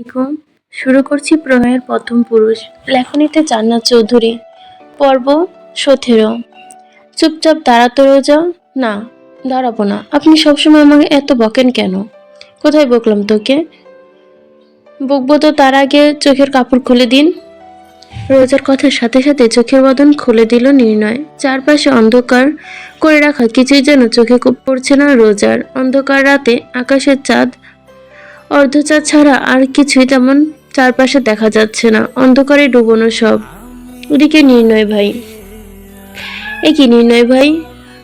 আলাইকুম। শুরু করছি প্রণয়ের প্রথম পুরুষ। লেখনীতে জান্নাত চৌধুরী। পর্ব সতেরো। চুপচাপ দাঁড়াতে রোজা? না, দাঁড়াবো না। আপনি সবসময় আমাকে এত বকেন কেন? কোথায় বকলাম তোকে? বকবো তো তার আগে চোখের কাপড় খুলে দিন। রোজার কথার সাথে সাথে চোখের বদন খুলে দিল নির্ণয়। চারপাশে অন্ধকার করে রাখা কিছুই যেন চোখে পড়ছে না রোজার। অন্ধকার রাতে আকাশের চাঁদ অর্ধচাঁদ ছাড়া আর কিছুই তেমন চারপাশে দেখা যাচ্ছে না। অন্ধকারে ডুবোনো সব। ওদিকে নির্ণয় ভাই। এ কি নির্ণয় ভাই?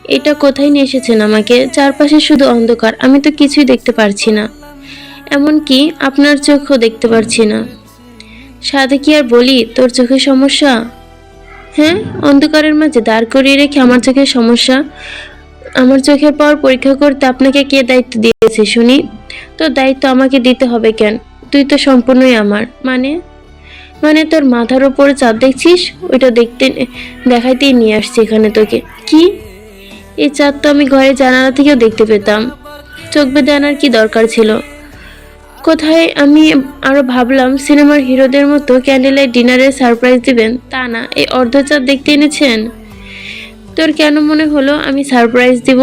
এটা কোথায় নিয়ে এসেছেন আমাকে? চারপাশে শুধু অন্ধকার। আমি তো কিছুই দেখতে পারছি না। এমনকি আপনার চোখও দেখতে পারছি না। সাথে কি আর বলি, তোর চোখের সমস্যা? হ্যাঁ অন্ধকারের মাঝে দাঁড় করিয়ে রেখে আমার চোখের সমস্যা? আমার চোখের পর পরীক্ষা করতে আপনাকে কে দায়িত্ব দিয়েছে, শুনি? তো দায়িত্ব আমাকে দিতে হবে কেন? তুই তো সম্পূর্ণই আমার। মানে? মানে তোর মাথার উপরে চাঁদ দেখছিস? ওইটা দেখতে, দেখাইতেই নিয়ে আসছি এখানে তোকে। কি? এই চাঁদ তো আমি ঘরে জানালা থেকেও দেখতে পেতাম। চোখ বেঁধে আনার কি দরকার ছিল? কোথায় আমি আরও ভাবলাম, সিনেমার হিরোদের মতো ক্যান্ডেল লাইট ডিনারে সারপ্রাইজ দিবেন? তা না, এই অর্ধচাঁদ দেখতে এনেছেন? তোর কেন মনে হলো আমি সারপ্রাইজ দিব?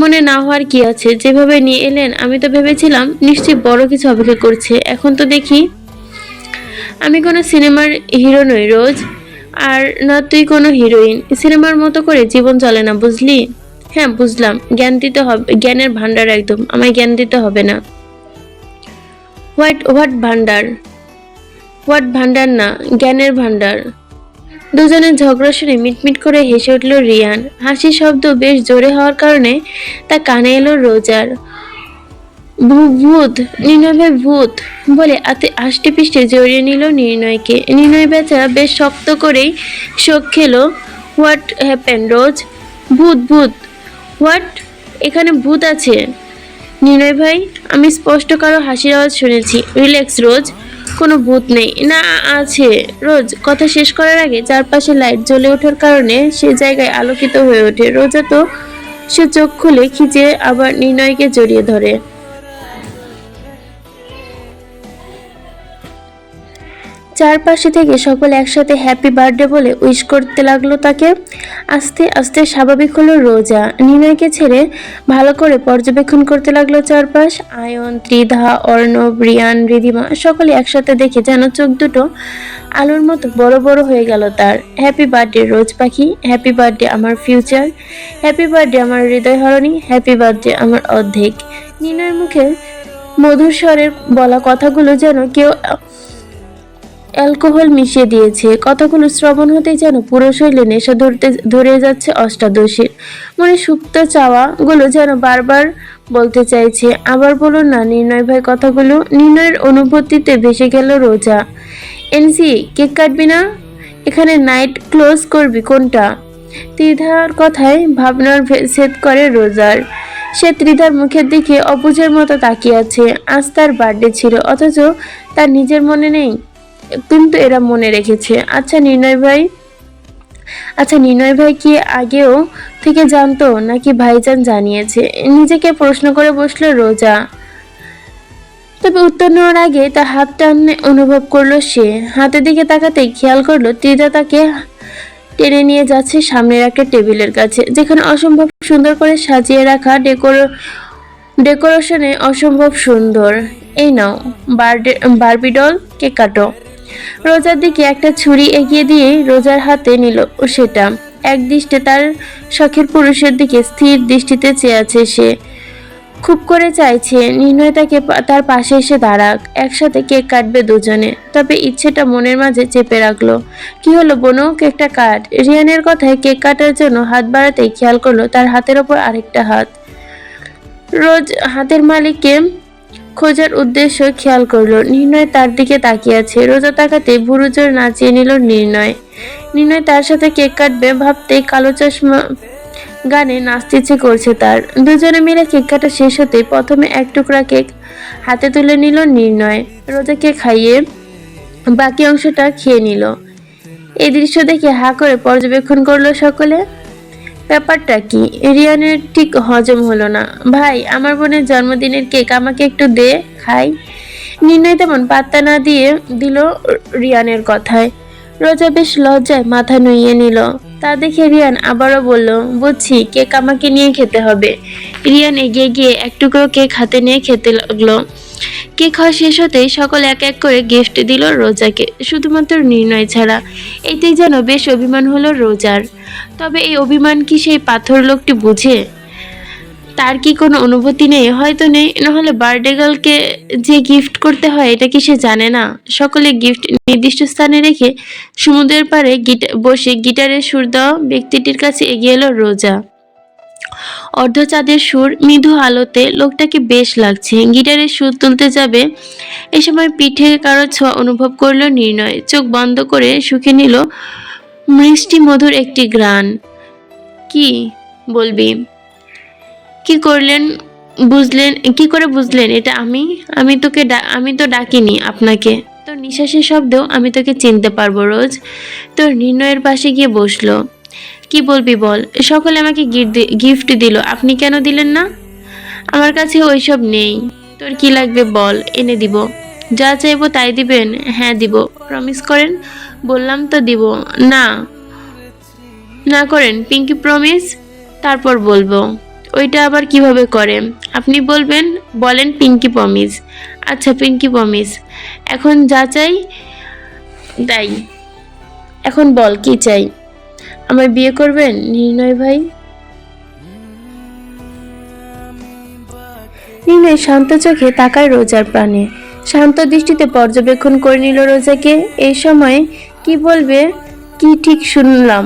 মনে না হওয়ার কি আছে? যেভাবে নিয়ে এলেন, আমি তো ভেবেছিলাম নিশ্চয়ই বড় কিছু অপেক্ষা করছে। এখন তো দেখি, আমি কোনো সিনেমার হিরো নই রোজ, আর না তুই কোনো হিরোইন। সিনেমার মতো করে জীবন চলে না, বুঝলি? হ্যাঁ বুঝলাম। জ্ঞান দিতে হবে, জ্ঞানের ভান্ডার একদম। আমায় জ্ঞান দিতে হবে না। হোয়াট হোয়াট ভান্ডার হোয়াট ভান্ডার না, জ্ঞানের ভান্ডার দুজনের ঝগড়া শুনে মিটমিট করে হেসে উঠল রিয়ান। হাসির শব্দ বেশ জোরে হওয়ার কারণে তা কানে এলো রোজার। ভূত নির্ণয় ভূত বলে আতে আষ্টে পিষ্টে জড়িয়ে নিল নির্ণয়কে। নির্ণয় বেচারা বেশ শক্ত করেই শোক খেলো, হোয়াট হ্যাপেন রোজ? ভূত ভূত, হোয়াট? এখানে ভূত আছে। নির্ণয় ভাই, আমি স্পষ্ট কারও হাসির আওয়াজ শুনেছি। Relax Rose. কোনো ভূত নেই। না, আছে। রোজ কথা শেষ করার আগে চারপাশে লাইট জ্বলে ওঠার কারণে সে জায়গায় আলোকিত হয়ে ওঠে। রোজা তো সে চোখ খুলে খিচে আবার নির্ণয়কে জড়িয়ে ধরে। চারপাশে থেকে সকলে একসাথে হ্যাপি বার্থডে বলে উইশ করতে লাগল তাকে। আস্তে আস্তে স্বাভাবিক হলো রোজা। নিনয়কে ছেড়ে ভালো করে পর্যবেক্ষণ করতে লাগল চারপাশ। আয়ন, ত্রিধা, অর্ণব, রিয়ান, রিধিমা সকলে একসাথে দেখে যেন চোখ দুটো আলোর মতো বড় বড় হয়ে গেল তার। হ্যাপি বার্থডে রোজ পাখি। হ্যাপি বার্থডে আমার ফিউচার হ্যাপি বার্থডে আমার হৃদয় হরণী। হ্যাপি বার্থডে আমার অর্ধেক। নিনয়ের মুখে মধুর স্বরের বলা কথাগুলো যেন কেউ অ্যালকোহল মিশিয়ে দিয়েছে। কথাগুলো শ্রবণ হতেই যেন পুরো শরীরে নেশা ধরতে, ধরে যাচ্ছে অষ্টাদশীর। মনে সুপ্ত চাওয়া গুলো যেন বারবার বলতে চাইছে। আবার বলুন না, নির্ণয় ভাই, কথাগুলো নির্ণয়ের অনুভূতিতে ভেসে গেল রোজা। এনসি, কেক কাটবি না? এখানে নাইট ক্লোজ করবি, কোনটা? ত্রিধার কথায় ভাবনার ভেদ করে রোজার। সে ত্রিধার মুখের দিকে অবুঝের মতো তাকিয়ে আছে। আজ তার বার্থডে ছিল, অথচ তার নিজের মনে নেই। কিন্তু এরা মনে রেখেছে। আচ্ছা নির্ণয় ভাই? আচ্ছা নির্ণয় ভাই কি আগেও থেকে জানতো নাকি ভাইজান জানিয়েছে? নিজেকে প্রশ্ন করে বসল রোজা। তবে উত্তর নেওয়ার আগে তার হাত টানে অনুভব করল সে। হাতের দিকে তাকাতে খেয়াল করল ত্রিদা তাকে টেনে নিয়ে যাচ্ছে সামনের একটা টেবিলের কাছে, যেখানে অসম্ভব সুন্দর করে সাজিয়ে রাখা ডেকোর ডেকোরেশনে অসম্ভব সুন্দর। এই নাও, বার্ডে বারবি ডল কেক কাটো। রোজার দিকে একটা ছুরি এগিয়ে দিয়ে রোজার হাতে নিল সেটা। এক দৃষ্টে তার শখের পুরুষের দিকে স্থির দৃষ্টিতে চেয়ে আছে সে। খুব করে চাইছে, নির্ণয় তাকে তার পাশে এসে দাঁড়াক। একসাথে কেক কাটবে দুজনে। তবে ইচ্ছেটা মনের মাঝে চেপে রাখল। কি হলো বোনো, কেকটা কাট। রিয়ানের কথায় কেক কাটার জন্য হাত বাড়াতেই খেয়াল করল তার হাতের ওপর আরেকটা হাত। রোজ হাতের মালিককে খোঁজার উদ্দেশ্য খেয়াল করল। নির্ণয় তার দিকে তাকিয়ে আছে রোজা তাকাতে ভুরু জোর নাচিয়ে নিল নির্ণয়। নির্ণয় তার সাথে কেক কাটবে ভাবতেই কালো চশমা গানে নাচতে ইচ্ছে করছে তার। দুজনে মিলে কেক কাটা শেষ হতে প্রথমে এক টুকরা কেক হাতে তুলে নিল নির্ণয়। রোজাকে খাইয়ে বাকি অংশটা খেয়ে নিল। এই দৃশ্য দেখে হা করে পর্যবেক্ষণ করল সকলে। ব্যাপারটা কি? রিয়ানের ঠিক হজম হলো না। ভাই, আমার বোনের জন্মদিনের কেক আমাকে একটু দে, খাই। নির্ণয় তেমন পাত্তা না দিয়ে দিল রিয়ানের কথায়। রোজা বেশ লজ্জায় মাথা নুইয়ে নিল। তা দেখে রিয়ান আবারও বলল, বুঝছি, কেক আমাকে নিয়ে খেতে হবে। রিয়ান এগিয়ে গিয়ে এক টুকরো কেক হাতে নিয়ে খেতে লাগল। কেক খাওয়া শেষ হতেই সকল এক এক করে গিফট দিল রোজাকে, শুধুমাত্র নির্ণয় ছাড়া। এতেই যেন বেশ অভিমান হলো রোজার। তবে এই অভিমান কি সেই পাথর লোকটি বুঝে? তার কি কোনো অনুভূতি নেই? হয়তো নেই, নাহলে বার্থডে গার্লকে যে গিফট করতে হয়, এটা কি সে জানে না? সকলে গিফট নির্দিষ্ট স্থানে রেখে সমুদ্রের পাড়ে বসে গিটারের সুর দেওয়া ব্যক্তিটির কাছে এগিয়ে এলো রোজা। অর্ধচাঁদের সুর মৃদু আলোতে লোকটাকে বেশ লাগছে। গিটারের সুর তুলতে যাবে, এ সময় পিঠে কারও ছোঁয়া অনুভব করল নির্ণয়। চোখ বন্ধ করে শুকে নিল, মিষ্টি মধুর একটি গ্রান কি বলবি? কি করলেন বুঝলেন, কি করে বুঝলেন? এটা আমি আমি তোকে আমি তো ডাকিনি আপনাকে। তোর নিঃশ্বাসের শব্দেও আমি তোকে চিনতে পারব রোজ। তোর নির্ণয়ের পাশে গিয়ে বসল। কি বলবি বল? সকলে আমাকে গিফট দিল। আপনি কেন দিলেন না? আমার কাছে ওইসব নেই। তোর কি লাগবে বল? এনে দিব। যা চাইব তাই দিবেন। হ্যাঁ দিব। প্রমিস করেন? বললাম তো দিব। না। না করেন পিঙ্কি প্রমিস তারপর বলব। ওইটা আবার কীভাবে করে? আপনি বলবেন, বলেন পিঙ্কি প্রমিস আচ্ছা পিঙ্কি প্রমিস এখন যা চাই, তাই। এখন বল, কি চাই? আমায় বিয়ে করবেন, নির্ণয় ভাই? নির্ণয় শান্ত চোখে তাকায় রোজার প্রাণে শান্ত দৃষ্টিতে পর্যবেক্ষণ করে নিল রোজাকে। এই সময় কি বলবে, কি ঠিক শুনলাম।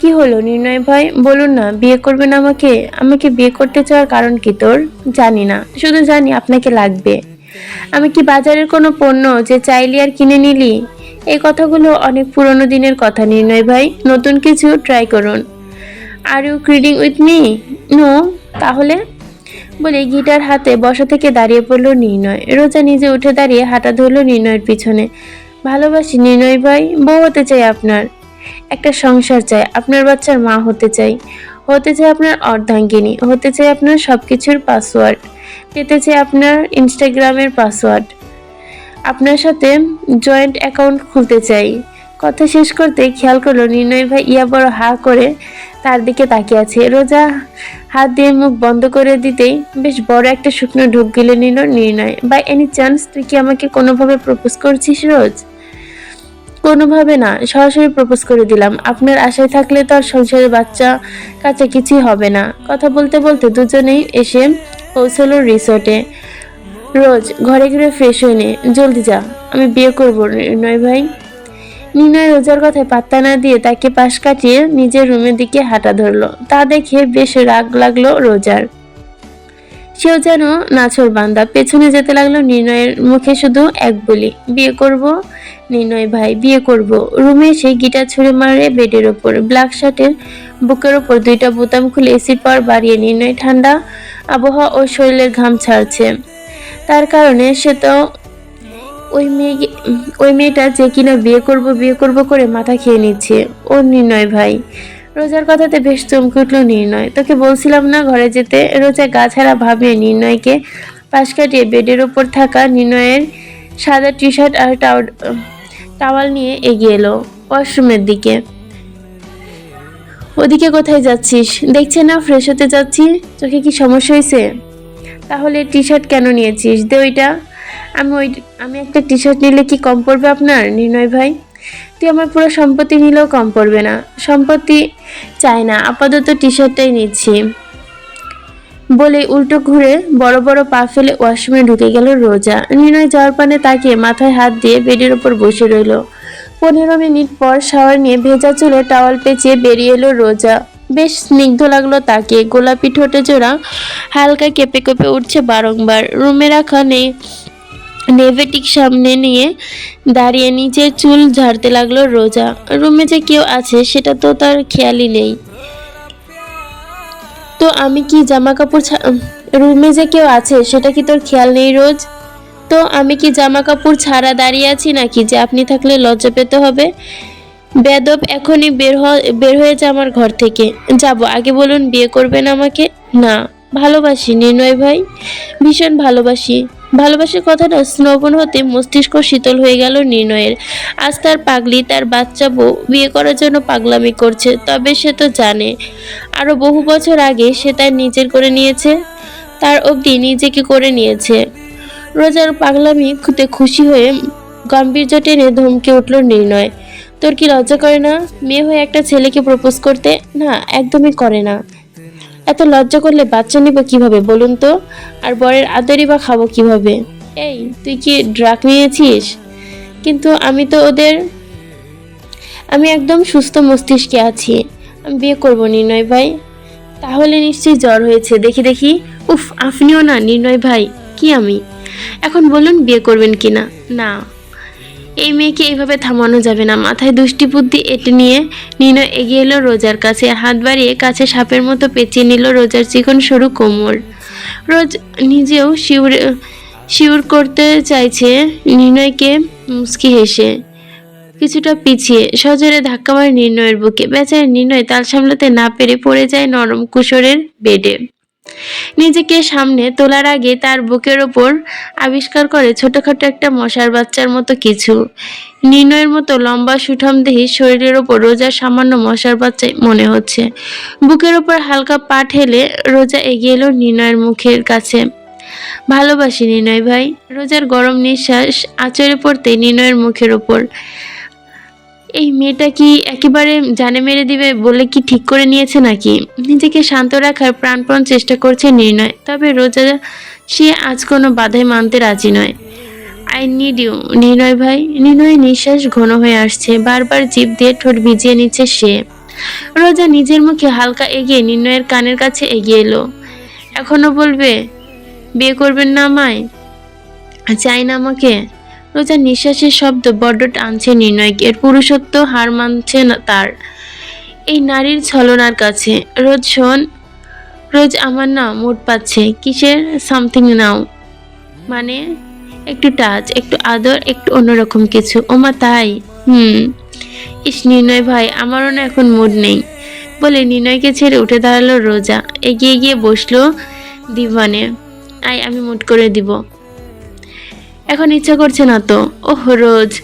কি হলো নির্ণয় ভাই? বলুন না, বিয়ে করবেন আমাকে? আমাকে বিয়ে করতে চাওয়ার কারণ কি তোর? জানি না। শুধু জানি আপনাকে লাগবে। আমি কি বাজারের কোনো পণ্য যে চাইলি আর কিনে নিলি? এই কথাগুলো অনেক পুরনো দিনের কথা, নির্ণয় ভাই। নতুন কিছু ট্রাই করুন। Are you kidding with me no তাহলে? বলে গিটার হাতে বসা থেকে দাঁড়িয়ে পড়ল নির্ণয়। রোজা নিজে উঠে দাঁড়িয়ে হাঁটা ধরল নির্ণয়ের পিছনে। ভালোবাসি নির্ণয় ভাই, বউ হতে চাই আপনার। একটা সংসার চাই, আপনার বাচ্চার মা হতে চাই। হতে চাই আপনার অর্ধাঙ্গিনী, হতে চাই আপনার সব কিছুর পাসওয়ার্ড পেতে চাই আপনার ইনস্টাগ্রামের পাসওয়ার্ড আপনার সাথে জয়েন্ট অ্যাকাউন্ট খুলতে চাই। কথা শেষ করতে খেয়াল করল নির্ণয় ভাই ইয়া বড় হা করে তার দিকে তাকিয়ে আছে। রোজা হাত দিয়ে মুখ বন্ধ করে দিতেই বেশ বড় একটা শুকনো ঢুক গিলে নিল নির্ণয়। বাই এনি চান্স তুই কি আমাকে কোনোভাবে প্রপোজ করছিস রোজ? কোনোভাবে না, সরাসরি প্রপোজ করে দিলাম। আপনার আশায় থাকলে তো আর সংসারের বাচ্চা কাছে কিছুই হবে না। কথা বলতে বলতে দুজনেই এসে পৌঁছলো রিসোর্টে রোজ ঘরে ঘুরে ফ্রেশ হয়ে নে। জলদি যা। আমি বিয়ে করব নির্ণয় ভাই। নির্ণয় রোজার কথায় পাত্তা না দিয়ে তাকে পাশ কাটিয়ে নিজের রুমের দিকে হাঁটা ধরলো। তা দেখে বেশ রাগ লাগল রোজার। সেও যেন নাছর বান্দা। পেছনে যেতে লাগল নির্ণয়ের মুখে শুধু এক বলি। বিয়ে করব? নির্ণয় ভাই, বিয়ে করব। রুমে এসে গিটার ছুঁড়ে মারে বেডের ওপর। ব্ল্যাক শার্টের বুকের ওপর দুইটা বোতাম খুলে এসির পাওয়ার বাড়িয়ে নির্ণয় ঠান্ডা আবহাওয়া ও শরীরের ঘাম ছাড়ছে। তার কারণে সে তো ওই মেয়ে ওই মেয়েটা যে কিনা বিয়ে করব বিয়ে করব করে মাথা খেয়ে নিচ্ছে। ও নির্ণয় ভাই। রোজার কথাতে বেশ চমকে উঠল নির্ণয়। তোকে বলছিলাম না ঘরে যেতে? রোজা গা ছাড়া ভাবিয়ে নির্ণয়কে পাশ কাটিয়ে বেডের ওপর থাকা নির্ণয়ের সাদা টি শার্ট আর টাও- টাওয়াল নিয়ে এগিয়ে এলো ওয়াশরুমের দিকে। ওদিকে কোথায় যাচ্ছিস? দেখছে না, ফ্রেশ হতে যাচ্ছি? চোখে কি সমস্যা হয়েছে তাহলে টি শার্ট কেন নিয়েছিস? দে ওইটা। আমি ওই, আমি একটা টি শার্ট নিলে কি কম পড়বে আপনার, নির্ণয় ভাই? তুই আমার পুরো সম্পত্তি নিলেও কম পড়বে না। সম্পত্তি চাই না, আপাতত টি শার্টটাই নিচ্ছি। বলে উল্টো ঘুরে বড় বড় পা ফেলে ওয়াশরুমে ঢুকে গেল রোজা। নির্ণয় যাওয়ার পানে তাকিয়ে মাথায় হাত দিয়ে বেডের ওপর বসে রইল। পনেরো মিনিট পর শাওয়ার নিয়ে ভেজা চুলে টাওয়াল পেঁচিয়ে বেরিয়ে এলো রোজা। বেশ স্নিগ্ধ লাগল তাকে। গোলাপি ঠোঁটে জোড়া হালকা কেঁপে কেঁপে উঠছে বারংবার। রুমে রাখা নেই, নেভেটিক সামনে নিয়ে দাঁড়িয়ে নিজের চুল ঝাড়তে লাগল রোজা। রুমে যে কেউ আছে, সেটা তো তার খেয়ালই নেই। তো আমি কি জামা কাপড় রুমে যে কেউ আছে, সেটা কি তোর খেয়াল নেই রোজ? তো আমি কি জামা কাপড় ছাড়া দাঁড়িয়ে আছি নাকি যে আপনি থাকলে লজ্জা পেতে হবে? বেদব এখনই বের বের হয়েছে আমার ঘর থেকে। যাব, আগে বলুন বিয়ে করবেন আমাকে? না, ভালোবাসি, নির্ণয় ভাই। ভীষণ ভালোবাসি। ভালোবাসার কথাটা স্নোবন হতে মস্তিষ্ক শীতল হয়ে গেল নির্ণয়ের। আজ তার পাগলি, তার বাচ্চা বউ, বিয়ে করার জন্য পাগলামি করছে, তবে সে তো জানে। আরও বহু বছর আগে সে তার নিজের করে নিয়েছে, তার অবধি নিজেকে করে নিয়েছে। রোজার পাগলামি খুতে খুশি হয়ে গাম্ভীর্য টেনে ধমকে উঠল নির্ণয়। তোর কি লজ্জা করে না? মেয়ে হয়ে একটা ছেলেকে প্রপোজ করতে? না, একদমই করে না। এত লজ্জা করলে বাচ্চা নিব কীভাবে বলুন তো? আর বরের আদরই বা খাব কীভাবে? এই, তুই কি ড্রাগ নিয়েছিস? কিন্তু আমি তো ওদের, আমি একদম সুস্থ মস্তিষ্কে আছি। আমি বিয়ে করব নির্ণয় ভাই। তাহলে নিশ্চয়ই জ্বর হয়েছে। দেখি দেখি। উফ, আপনিও না, নির্ণয় ভাই। কি আমি? এখন বলুন বিয়ে করবেন কিনা? না। এই মেয়েকে এইভাবে থামানো যাবে না। মাথায় দুষ্টি বুদ্ধি এটে নিয়ে নিনো এগিয়ে এলো রোজার কাছে। হাত বাড়িয়ে কাছে সাপের মতো পেঁচিয়ে নিল রোজার চিকন সরু কোমর। রোজ নিজেও শিউর শিউর করতে চাইছে নির্ণয়কে মুচকি হেসে। কিছুটা পিছিয়ে সজোরে ধাক্কা মারে নির্ণয়ের বুকে। বেচারে নির্ণয় তাল সামলাতে না পেরে পড়ে যায় নরম কুশরের বেডে। নিজেকে সামনে তোলার আগে তার বুকের ওপর আবিষ্কার করে ছোটখাটো একটা মশার বাচ্চার মতো কিছু। নির্ণয়ের মতো লম্বা সুঠাম দেহি শরীরের ওপর রোজার সামান্য মশার বাচ্চাই মনে হচ্ছে। বুকের ওপর হালকা পা ঠেলে রোজা এগিয়ে এলো নির্ণয়ের মুখের কাছে। ভালোবাসি নির্ণয় ভাই। রোজার গরম নিঃশ্বাস আচরে পড়তে নির্ণয়ের মুখের ওপর। এই মেয়েটা কি একেবারে জানে মেরে দিবে বলে কি ঠিক করে নিয়েছে নাকি? নিজেকে শান্ত রাখার প্রাণপণ চেষ্টা করছে নির্ণয়, তবে রোজা সে আজ কোনো বাধাই মানতে রাজি নয়। আই নিড ইউ, নির্ণয় ভাই। নির্ণয় নিঃশ্বাস ঘন হয়ে আসছে, বারবার জিভ দিয়ে ঠোঁট ভিজিয়ে নিচ্ছে সে। রোজা নিজের মুখে হালকা এগিয়ে নির্ণয়ের কানের কাছে এগিয়ে এলো। এখনও বলবে, বিয়ে করবেন না আমায়? চাই না আমাকে। রোজা নিঃশ্বাসের শব্দ বড্ড টানছে নির্ণয়কে এর পুরুষত্ব হার মানছে না তার। এই নারীর ছলনার কাছে, রোজ শোন, রোজ আমার না মুড পাচ্ছে। কিসের সামথিং নাও মানে একটু টাচ, একটু আদর, একটু অন্যরকম কিছু। ওমা, তাই? হুম। ইস, নির্ণয় ভাই, আমারও না এখন মুড নেই। বলে নির্ণয়কে ছেড়ে উঠে দাঁড়াল রোজা। এগিয়ে গিয়ে বসল দিবানে আই আমি মুড করে দিব। এখন ইচ্ছা করছে না তো। ওহ, রোজ।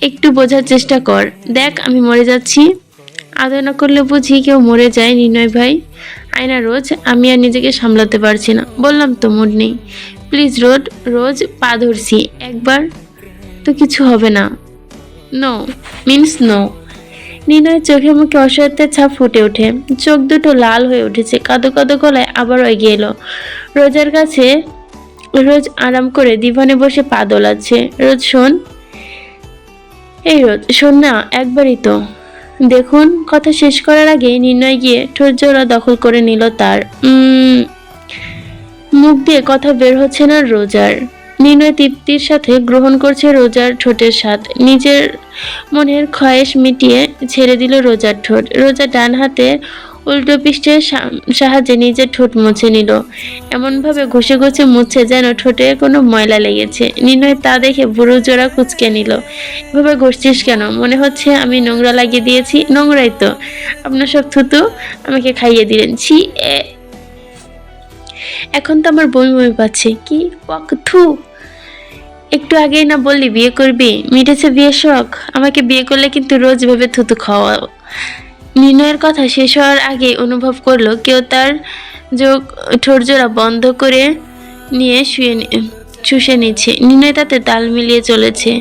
একটু বোঝার চেষ্টা কর। দেখ, আমি মরে যাচ্ছি। আদর না করলে বুঝি কেউ মরে যায়, নির্ণয় ভাই। আয়না, রোজ। আমি আর নিজেকে সামলাতে পারছি না। বললাম তো, মুড নেই। প্লিজ রোড রোজ পা ধরছি। একবার তো কিছু হবে না। নো মিন্স নো নির্ণয়ের চোখে মুখে অসহায়ত্বের ছাপ ফুটে ওঠে। চোখ দুটো লাল হয়ে উঠেছে। কাদো কাদো গলায় আবারও এগিয়ে এলো। রোজার কাছে রোজ আরাম করে দিভানে বসে পা দোলাচ্ছে। রোজ শোন। এই রোজ, শোন না, একবারই তো। দেখুন, কথা শেষ করার আগে নির্ণয় গিয়ে ঠোঁট জোড়া দখল করে নিল তার। মুখ দিয়ে কথা বের হচ্ছে না রোজার। নির্ণয় তৃপ্তির সাথে গ্রহণ করছে রোজার ঠোঁটের স্বাদ। নিজের মনের খয়েশ মিটিয়ে ছেড়ে দিল রোজার ঠোঁট। রোজা ডান হাতে উল্টো পৃষ্ঠের সাহায্যে নিজের ঠোঁট মুছে নিল। এমনভাবে ঘষে ঘষে মুছে যেন ঠোঁটে কোনো ময়লা লেগেছে। নির্ণয় তা দেখে বুড়ো জোড়া কুচকে নিল। এভাবে ঘষছিস কেন? মনে হচ্ছে আমি নোংরা লাগিয়ে দিয়েছি। নোংরাই তো। আপনার সব থুতু আমাকে খাইয়ে দিলেন। ছি, এ। এখন তো আমার বমি বমি পাচ্ছে। কি ওয়াক থু। একটু আগেই না বললি বিয়ে করবি? মিটেছে বিয়ে শখ। আমাকে বিয়ে করলে কিন্তু রোজ ভেবে থুতু খাওয়াও। নির্ণয়ের কথা শেষ হওয়ার আগে অনুভব করল কেউ তার যোগ ঠোরজোড়া বন্ধ করে নিয়ে শুয়ে শুষে নিচ্ছে। নির্ণয় তাতে তাল মিলিয়ে চলেছে।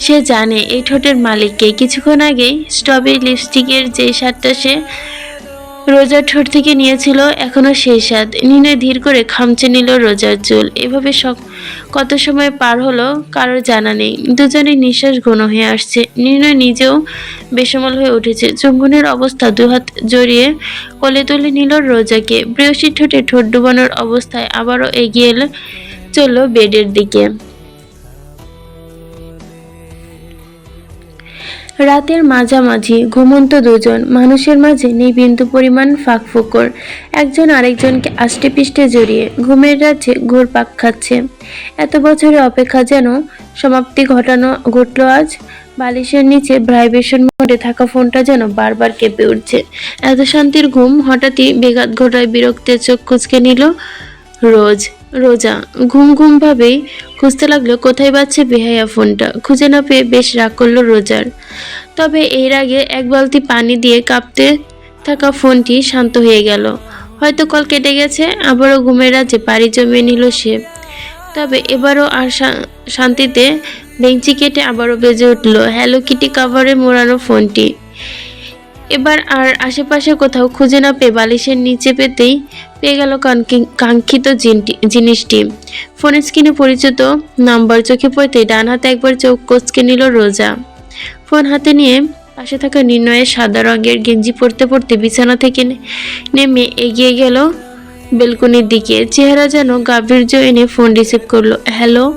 সে জানে এই ঠোঁটের মালিককে। কিছুক্ষণ আগেই স্ট্রবেরি লিপস্টিকের যে স্বাদটা সে রোজার ঠোঁট থেকে নিয়েছিল এখনও সেই স্বাদ। নির্ণয় ধীর করে খামচে নিল রোজার চুল। এভাবে কত সময় পার হলো কারোর জানা নেই। দুজনের নিঃশ্বাস ঘন হয়ে আসছে। নির্ণয় নিজেও বেসামাল হয়ে উঠেছে। চুম্বনের অবস্থা দুহাত জড়িয়ে কোলে তুলে নিল রোজাকে। প্রেয়সী ঠোঁটে ঠোঁট ডুবানোর অবস্থায় আবারও এগিয়ে চলল বেডের দিকে। রাতের মাঝামাঝি ঘুমন্ত দুজন মানুষের মাঝে নেই বিন্দু পরিমাণ ফাঁক ফোকর একজন আরেকজনকে আষ্টে পিষ্টে জড়িয়ে ঘুমের রাজ্যে ঘোর পাক খাচ্ছে। এত বছরের অপেক্ষা যেন সমাপ্তি ঘটানো ঘটলো আজ। বালিশের নিচে ভাইব্রেশন মোডে থাকা ফোনটা যেন বারবার কেঁপে উঠছে। এত শান্তির ঘুম হঠাৎই বেঘাত ঘটায় বিরক্তের চোখ কুচকে নিল রোজ। রোজা। ঘুম ঘুম ভাবেই খুঁজতে লাগল কোথায় বাজছে বেহায়া ফোনটা। খুঁজে না পেয়ে বেশ রাগ করল রোজার। তবে এর আগে এক বালতি পানি দিয়ে কাঁপতে থাকা ফোনটি শান্ত হয়ে গেল। হয়তো কল কেটে গেছে, আবারও ঘুমের রাজ্যে পাড়ি জমিয়ে নিল সে। তবে এবারও আর শান্তিতে বেঞ্চি কেটে আবারও বেজে উঠল হ্যালো কিটি কাভারে মোড়ানো ফোনটি। এবার আর আশেপাশে কোথাও খুঁজে না পেয়ে বালিশের নিচে পেতেই পেয়ে গেল কাঙ্কি- কাঙ্ক্ষিত জিনিসটি। ফোনের স্ক্রিনে পরিচিত নাম্বার চোখে পড়তে ডান হাতে একবার চোখ কচকে নিল রোজা। ফোন হাতে নিয়ে পাশে থাকা নির্ণয়ের সাদা রঙের গেঞ্জি পরতে পরতে বিছানা থেকে নেমে এগিয়ে গেল বেলকনির দিকে। চেহারা যেন গাভীর্য এনে ফোন রিসিভ করল, হ্যালো,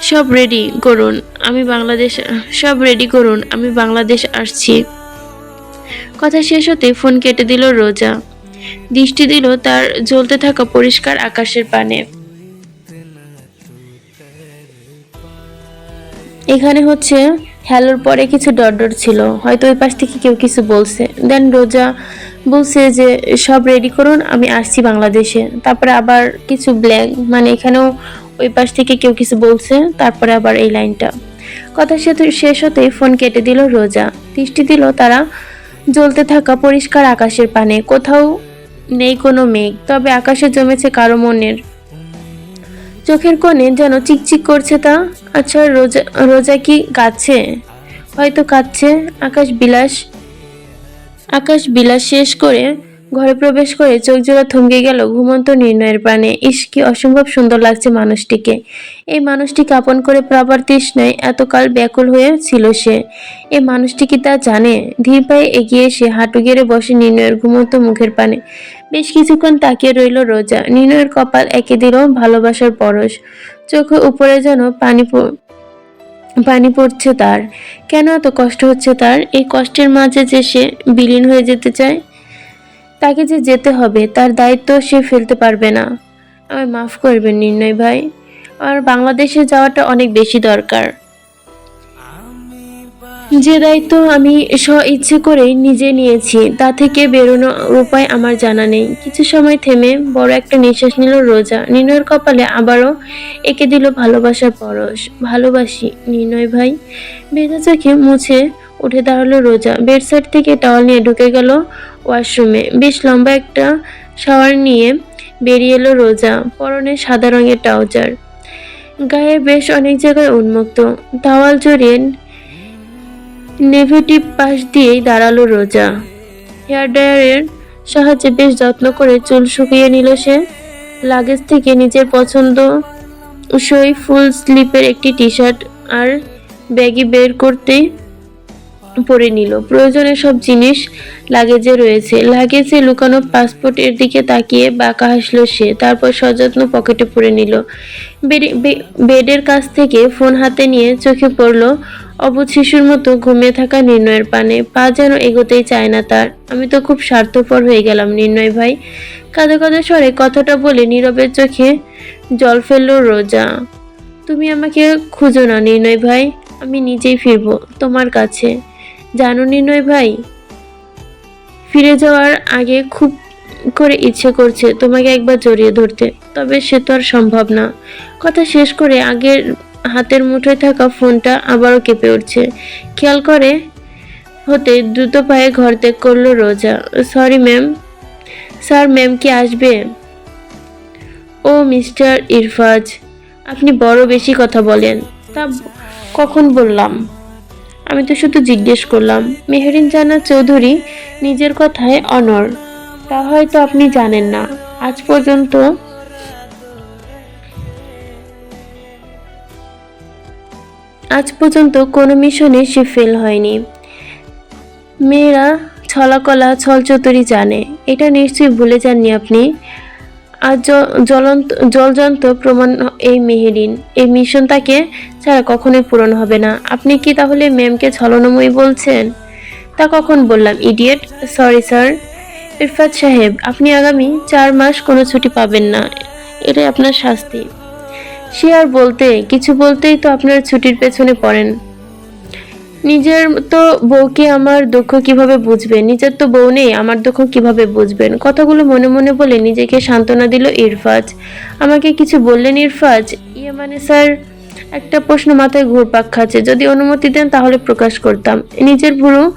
সব রেডি, করুন, আমি বাংলাদেশ, সব রেডি, করুন, আমি বাংলাদেশ আসছি। কথা শেষ হতে ফোন কেটে দিল রোজা। দৃষ্টি দিল তার জ্বলতে থাকা পরিষ্কার আকাশের পানে। এখানে হচ্ছে হ্যালোর পরে কিছু ডট ছিল। হয়তো ওই পাশ থেকে কেউ কিছু বলছে। দেন রোজা বলছে যে, সব রেডি করুন, আমি আসছি বাংলাদেশে। তারপরে আবার কিছু ব্ল্যাঙ্ক মানে এখানেও ওই পাশ থেকে কেউ কিছু বলছে, তারপরে আবার এই লাইনটা। কথা শেষ- হতেই ফোন কেটে দিল রোজা। দৃষ্টি দিল তারা জ্বলতে থাকা পরিষ্কার আকাশের পানে। কোথাও নেই কোনো মেঘ, তবে আকাশে জমেছে কারও মনের। চোখের কোণে যেন চিকচিক করছে তা আচ্ছা রোজা রোজা কি কাঁদছে? হয়তো কাঁদছে, আকাশ বিলাস আকাশ বিলাস শেষ করে ঘরে প্রবেশ করে চোখ জোড়া থমকে গেল ঘুমন্ত নির্ণয়ের প্রাণে। ইস, কি অসম্ভব সুন্দর লাগছে মানুষটিকে। এই মানুষটিকে আপন করে পাবার তৃষ্ণায় এতকাল ব্যাকুল হয়ে ছিল সে। এই মানুষটি কি তা জানে? ধীর পায়ে এগিয়ে এসে হাঁটু গেড়ে বসে নির্ণয়ের ঘুমন্ত মুখের পানে। বেশ কিছুক্ষণ তাকিয়ে রইল রোজা। নির্ণয়ের কপাল একে দিল ভালোবাসার পরশ। চোখে উপরে যেন পানি পানি পড়ছে তার। কেন এত কষ্ট হচ্ছে তার? এই কষ্টের মাঝে যে সে বিলীন হয়ে যেতে চায় তাকে যে যেতে হবে, তার দায়িত্ব সে ফেলতে পারবে না। আমায় মাফ করবেন, নির্ণয় ভাই। আর বাংলাদেশে যাওয়াটা অনেক বেশি দরকার। যে দায়িত্ব আমি স্ব ইচ্ছে করেই নিজে নিয়েছি, তা থেকে বেরোনোর উপায় আমার জানা নেই। কিছু সময় থেমে বড় একটা নিঃশ্বাস নিল রোজা। নির্ণয়ের কপালে আবারও এঁকে দিল ভালোবাসার পরশ। ভালোবাসি, নির্ণয় ভাই। বেদা চোখে মুছে উঠে দাঁড়াল রোজা। বেডসাইড থেকে টাওয়াল নিয়ে ঢুকে গেল ওয়াশরুমে। বেশ লম্বা একটা শাওয়ার নিয়ে বেরিয়ে এলো রোজা, পরনে সাদা রঙের ট্রাউজার। গায়ে বেশ অনেক জায়গায় উন্মুক্ত। টাওয়াল জড়িয়ে নেগেটিভ পাশ দিয়েই দাঁড়াল রোজা। হেয়ার ড্রায়ারের সাহায্যে বেশ যত্ন করে চুল শুকিয়ে নিল সে। লাগেজ থেকে নিজের পছন্দ সই ফুল স্লিপের একটি টি শার্ট আর ব্যাগি বের করতে পরে নিল। প্রয়োজনের সব জিনিস লাগেজে রয়েছে। লাগেজে লুকানো পাসপোর্টের দিকে তাকিয়ে বাঁকা হাসলো সে। তারপর সযত্ন পকেটে পরে নিল। বেডের কাছ থেকে ফোন হাতে নিয়ে চোখে পড়ল অবুধ শিশুর মতো ঘুমিয়ে থাকা নির্ণয়ের পানে। পা যেন এগোতেই চায় না তার। আমি তো খুব স্বার্থপর হয়ে গেলাম নির্ণয় ভাই। কাঁদো কাঁদো স্বরে কথাটা বলে নীরবের চোখে জল ফেলল রোজা। তুমি আমাকে খুঁজো না নির্ণয় ভাই। আমি নিজেই ফিরবো তোমার কাছে। জানো নির্ণয় ভাই? ফিরে যাওয়ার আগে খুব করে ইচ্ছে করছে তোমাকে একবার জড়িয়ে ধরতে, তবে সে তো আর সম্ভব না। কথা শেষ করে আগের হাতের মুঠোয় থাকা ফোনটা আবারও কেঁপে উঠছে। খেয়াল করে হতে দ্রুত পায়ে ঘর ত্যাগ করল রোজা। সরি ম্যাম, স্যার, ম্যাম কি আসবে? ও মিস্টার ইরফাজ, আপনি বড় বেশি কথা বলেন, তা কখন বললাম? আমি তো শুধু জিজ্ঞেস করলাম। মেহরিন জানা চৌধুরী নিজের কথায় অনর তা হয়তো আপনি জানেন না। আজ পর্যন্ত আজ পর্যন্ত কোনো মিশনে সে ফেল হয়নি। মেয়েরা ছলাকলা ছলচতুরি জানে। এটা নিশ্চয়ই ভুলে যাননি আপনি। আর জ্বলন্ত জলজন্ত প্রমাণ এই মেহেরিন। এই মিশন তাকে ছাড়া কখনোই পূরণ হবে না। আপনি কি তাহলে ম্যামকে ছলনময়ী বলছেন? তা কখন বললাম, ইডিয়েট? Sorry, sir. ইরফাত সাহেব, আপনি আগামী চার মাস কোনো ছুটি পাবেন না। এটাই আপনার শাস্তি। সে আর বলতে, কিছু বলতেই তো আপনার ছুটির পেছনে পড়েন। নিজের তো বউকে আমার দুঃখ কীভাবে বুঝবেন? নিজের তো বউ নেই, আমার দুঃখ কীভাবে বুঝবেন? কথাগুলো মনে মনে বলে নিজেকে সান্ত্বনা দিল ইরফাজ। আমাকে কিছু বললেন ইরফাজ? ইয়ে মানে স্যার, একটা প্রশ্ন মাথায় ঘুরপাক খাচ্ছে। যদি অনুমতি দেন তাহলে প্রকাশ করতাম। নিজের ভুরু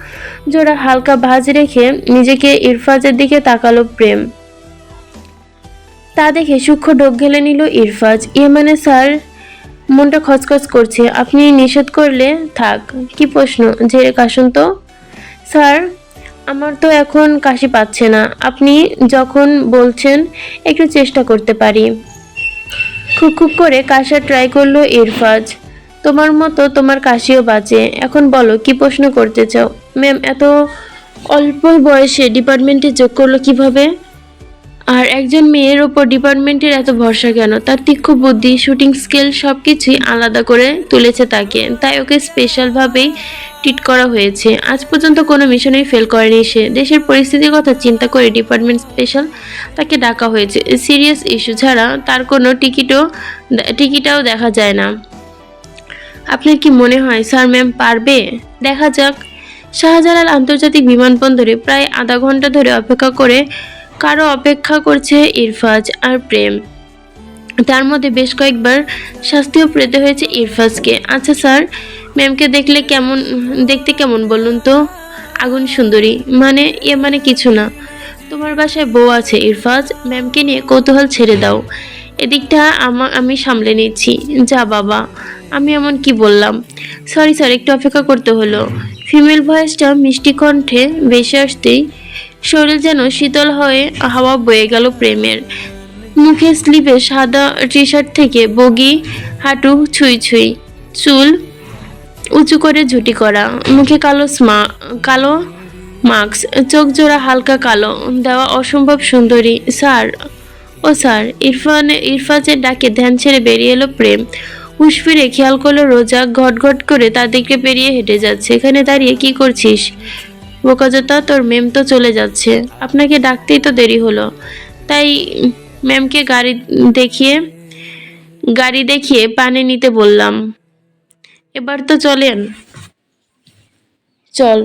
জোড়া হালকা ভাঁজ রেখে নিজেকে ইরফাজের দিকে তাকালো প্রেম। তা দেখে সূক্ষ্ম ডোক গেলে নিল ইরফাজ। ইয়ে মানে স্যার মনটা খচখচ করছে। আপনি নিষেধ করলে থাক। কি প্রশ্ন? ঝেড়ে কাশুন তো। স্যার, আমার তো এখন কাশি পাচ্ছে না। আপনি যখন বলছেন, একটু চেষ্টা করতে পারি। খুব খুব করে কাশা ট্রাই করল ইরফাজ। তোমার মতো তোমার কাশিও বাঁচে এখন বলো, কি প্রশ্ন করতে চাও? ম্যাম, এত অল্প বয়সে ডিপার্টমেন্টে যোগ করল কীভাবে? আর একজন মেয়ের ওপর ডিপার্টমেন্টের এত ভরসা কেন? তার তীক্ষ্ণ বুদ্ধি, শুটিং স্কেল সব কিছুই আলাদা করে তুলেছে তাকে। তাই ওকে স্পেশালভাবেই ট্রিট করা হয়েছে। আজ পর্যন্ত কোনো মিশনেই ফেল করেনি সে। দেশের পরিস্থিতির কথা চিন্তা করে ডিপার্টমেন্ট স্পেশাল তাকে ডাকা হয়েছে। সিরিয়াস ইস্যু ছাড়া তার কোনো টিকিটও টিকিটাও দেখা যায় না। আপনার কি মনে হয় স্যার ম্যাম পারবে? দেখা যাক। শাহজালাল আন্তর্জাতিক বিমানবন্দরে প্রায় আধা ঘণ্টা ধরে অপেক্ষা করে কারও অপেক্ষা করছে ইরফাজ আর প্রেম। তার মধ্যে বেশ কয়েকবার শাস্তিও পেতে হয়েছে ইরফাজকে। আচ্ছা স্যার, ম্যামকে দেখলে কেমন, দেখতে কেমন বলুন তো? আগুন সুন্দরী মানে এ মানে কিছু না। তোমার বাসায় বউ আছে ইরফাজ, ম্যামকে নিয়ে কৌতূহল ছেড়ে দাও। এদিকটা আমা, আমি সামলে নিচ্ছি। যা বাবা, আমি এমন কি বললাম? সরি স্যার, একটু অপেক্ষা করতে হলো। ফিমেল ভয়েসটা মিষ্টি কণ্ঠে ভেসে আসতেই শরীর যেন শীতল হয়ে হাওয়া বয়ে গেল প্রেমের। মুখে স্লিপে সাদা টি শার্ট থেকে বগি, হাঁটু ছুঁই ছুঁই, চুল উঁচু করে ঝুটি করা, মুখে কালো স্মা, কালো মাস্ক, চোখ জোড়া হালকা কালো, দেওয়া অসম্ভব সুন্দরী, স্যার, ও স্যার, ইরফান, ইরফাজের ডাকে ধ্যান ছেড়ে বেরিয়ে এলো প্রেম। হুশ ফিরে খেয়াল করল রোজা ঘট ঘট করে তার দিকে পেরিয়ে হেঁটে যাচ্ছে। এখানে দাঁড়িয়ে কি করছিস? বোকাজোতা তোর ম্যাম তো চলে যাচ্ছে। আপনাকে ডাকতেই তো দেরি হলো। তাই ম্যামকে গাড়ি দেখিয়ে গাড়ি দেখিয়ে পানি নিতে বললাম। এবার তো চলেন। চল।